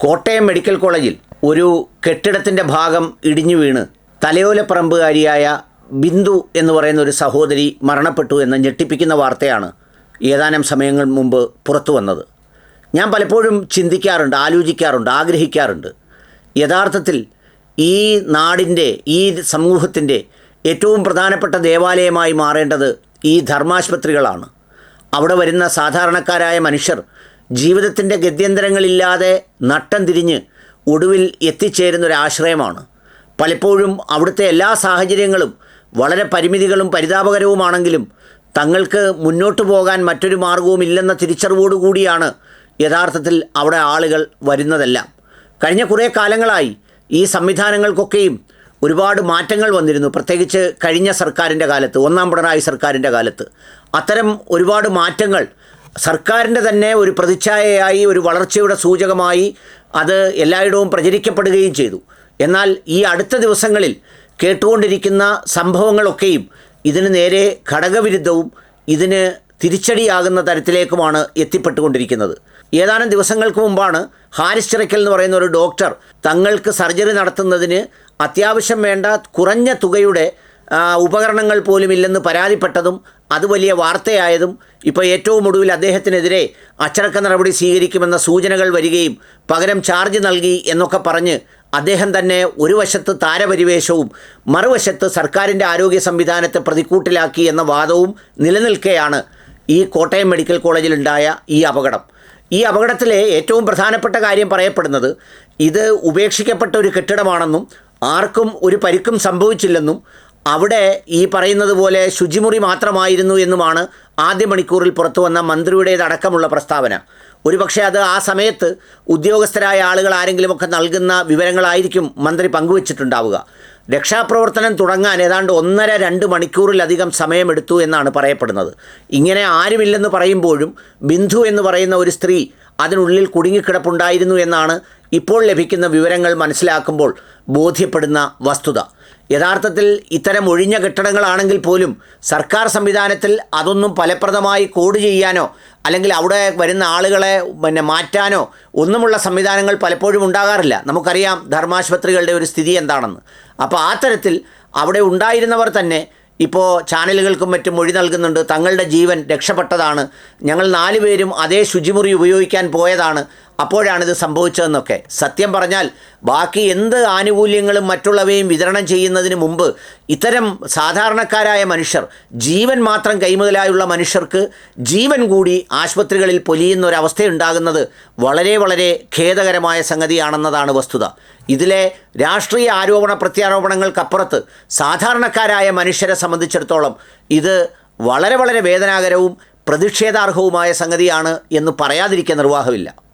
Kottayam medical കോളേജിൽ ഒരു കെട്ടിടത്തിന്റെ ഭാഗം ഇടിഞ്ഞു വീണ് തലയോലപ്പറമ്പുകാരിയായ ബിന്ദു എന്ന് പറയുന്ന ഒരു സഹോദരി മരണപ്പെട്ടു എന്ന ഞെട്ടിപ്പിക്കുന്ന വാർത്തയാണ് ഏതാനും സമയങ്ങൾ മുമ്പ് പുറത്തു വന്നത്. ഞാൻ പലപ്പോഴും ചിന്തിക്കാറുണ്ട് ആലോചിക്കാറുണ്ട് ആഗ്രഹിക്കാറുണ്ട്. യഥാർത്ഥത്തിൽ ഈ നാടിന്റെ ഈ സമൂഹത്തിന്റെ ഏറ്റവും പ്രധാനപ്പെട്ട ദേവാലയമായി മാറേണ്ടത് ഈ ധർമാശുപത്രികളാണ്. അവിടെ വരുന്ന സാധാരണക്കാരായ മനുഷ്യർ ജീവിതത്തിന്റെ ഗത്യന്തരങ്ങളില്ലാതെ നട്ടം തിരിഞ്ഞ് ഒടുവിൽ എത്തിച്ചേരുന്നൊരാശ്രയമാണ് പലപ്പോഴും അവിടുത്തെ എല്ലാ സാഹചര്യങ്ങളും വളരെ പരിമിതികളും പരിതാപകരവുമാണെങ്കിലും തങ്ങൾക്ക് മുന്നോട്ട് പോകാൻ മറ്റൊരു മാർഗവുമില്ലെന്ന തിരിച്ചറിവോടുകൂടിയാണ് യഥാർത്ഥത്തിൽ അവിടെ ആളുകൾ വരുന്നതെല്ലാം. കഴിഞ്ഞ കുറേ കാലങ്ങളായി ഈ സംവിധാനങ്ങൾക്കൊക്കെയും ഒരുപാട് മാറ്റങ്ങൾ വന്നിരുന്നു. പ്രത്യേകിച്ച് കഴിഞ്ഞ സർക്കാരിന്റെ കാലത്ത് ഒന്നാം പിണറായി സർക്കാരിന്റെ കാലത്ത്. അത്തരം ഒരുപാട് മാറ്റങ്ങൾ സർക്കാരിന്റെ തന്നെ ഒരു പ്രതിച്ഛായയായി ഒരു വളർച്ചയുടെ സൂചകമായി അത് എല്ലായിടവും പ്രചരിക്കപ്പെടുകയും ചെയ്തു. എന്നാൽ ഈ അടുത്ത ദിവസങ്ങളിൽ കേട്ടുകൊണ്ടിരിക്കുന്ന സംഭവങ്ങളൊക്കെയും ഇതിന് നേരെ ഘടകവിരുദ്ധവും ഇതിന് തിരിച്ചടിയാകുന്ന തരത്തിലേക്കുമാണ് എത്തിപ്പെട്ടുകൊണ്ടിരിക്കുന്നത്. ഏതാനും ദിവസങ്ങൾക്ക് മുമ്പാണ് ഹാരിസ് ചിറക്കൽ എന്ന് പറയുന്ന ഒരു ഡോക്ടർ തങ്ങൾക്ക് സർജറി നടത്തുന്നതിന് അത്യാവശ്യം വേണ്ട കുറഞ്ഞ തുകയുടെ ഉപകരണങ്ങൾ പോലും ഇല്ലെന്ന് പരാതിപ്പെട്ടതും അത് വലിയ വാർത്തയായതും ഇപ്പോൾ ഏറ്റവും ഒടുവിൽ അദ്ദേഹത്തിനെതിരെ അച്ചടക്ക നടപടി സ്വീകരിക്കുമെന്ന സൂചനകൾ വരികയും പകരം ചാർജ് നൽകി എന്നൊക്കെ പറഞ്ഞ് അദ്ദേഹം തന്നെ ഒരു വശത്ത് താരപരിവേഷവും മറുവശത്ത് സർക്കാരിന്റെ ആരോഗ്യ സംവിധാനത്തെ പ്രതിക്കൂട്ടിലാക്കി എന്ന വാദവും നിലനിൽക്കെയാണ് ഈ കോട്ടയം മെഡിക്കൽ കോളേജിലുണ്ടായ ഈ അപകടം. ഈ അപകടത്തിലെ ഏറ്റവും പ്രധാനപ്പെട്ട കാര്യം പറയപ്പെടുന്നത് ഇത് ഉപേക്ഷിക്കപ്പെട്ട ഒരു കെട്ടിടമാണെന്നും ആർക്കും ഒരു പരിക്കും സംഭവിച്ചില്ലെന്നും അവിടെ ഈ പറയുന്നത് പോലെ ശുചിമുറി മാത്രമായിരുന്നു എന്നുമാണ് ആദ്യ മണിക്കൂറിൽ പുറത്തു വന്ന മന്ത്രിയുടേതടക്കമുള്ള പ്രസ്താവന. ഒരുപക്ഷെ അത് ആ സമയത്ത് ഉദ്യോഗസ്ഥരായ ആളുകൾ ആരെങ്കിലുമൊക്കെ നൽകുന്ന വിവരങ്ങളായിരിക്കും മന്ത്രി പങ്കുവച്ചിട്ടുണ്ടാവുക. രക്ഷാപ്രവർത്തനം തുടങ്ങാൻ ഏതാണ്ട് ഒന്നര രണ്ട് മണിക്കൂറിലധികം സമയമെടുത്തു എന്നാണ് പറയപ്പെടുന്നത്. ഇങ്ങനെ ആരുമില്ലെന്ന് പറയുമ്പോഴും ബിന്ദു എന്ന് പറയുന്ന ഒരു സ്ത്രീ അതിനുള്ളിൽ കുടുങ്ങിക്കിടപ്പുണ്ടായിരുന്നു എന്നാണ് ഇപ്പോൾ ലഭിക്കുന്ന വിവരങ്ങൾ മനസ്സിലാക്കുമ്പോൾ ബോധ്യപ്പെടുന്ന വസ്തുത. യഥാർത്ഥത്തിൽ ഇത്തരം ഒഴിഞ്ഞ കെട്ടിടങ്ങളാണെങ്കിൽ പോലും സർക്കാർ സംവിധാനത്തിൽ അതൊന്നും ഫലപ്രദമായി കോഡ് ചെയ്യാനോ അല്ലെങ്കിൽ അവിടെ വരുന്ന ആളുകളെ പിന്നെ മാറ്റാനോ ഒന്നുമുള്ള സംവിധാനങ്ങൾ പലപ്പോഴും ഉണ്ടാകാറില്ല. നമുക്കറിയാം ധർമാശുപത്രികളുടെ ഒരു സ്ഥിതി എന്താണെന്ന്. അപ്പോൾ ആ തരത്തിൽ അവിടെ ഉണ്ടായിരുന്നവർ തന്നെ ഇപ്പോൾ ചാനലുകൾക്കും മറ്റും മൊഴി നൽകുന്നുണ്ട്. തങ്ങളുടെ ജീവൻ രക്ഷപ്പെട്ടതാണ്. ഞങ്ങൾ നാലുപേരും അതേ ശുചിമുറി ഉപയോഗിക്കാൻ പോയതാണ്. അപ്പോഴാണിത് സംഭവിച്ചതെന്നൊക്കെ. സത്യം പറഞ്ഞാൽ ബാക്കി എന്ത് ആനുകൂല്യങ്ങളും മറ്റുള്ളവയും വിതരണം ചെയ്യുന്നതിന് മുമ്പ് ഇത്തരം സാധാരണക്കാരായ മനുഷ്യർ ജീവൻ മാത്രം കൈമുതലായുള്ള മനുഷ്യർക്ക് ജീവൻ കൂടി ആശുപത്രികളിൽ പൊലിയുന്ന ഒരവസ്ഥയുണ്ടാകുന്നത് വളരെ വളരെ ഖേദകരമായ സംഗതിയാണെന്നതാണ് വസ്തുത. ഇതിലെ രാഷ്ട്രീയ ആരോപണ പ്രത്യാരോപണങ്ങൾക്കപ്പുറത്ത് സാധാരണക്കാരായ മനുഷ്യരെ സംബന്ധിച്ചിടത്തോളം ഇത് വളരെ വളരെ വേദനാകരവും പ്രതിഷേധാർഹവുമായ സംഗതിയാണ് എന്ന് പറയാതിരിക്കാൻ നിർവാഹമില്ല.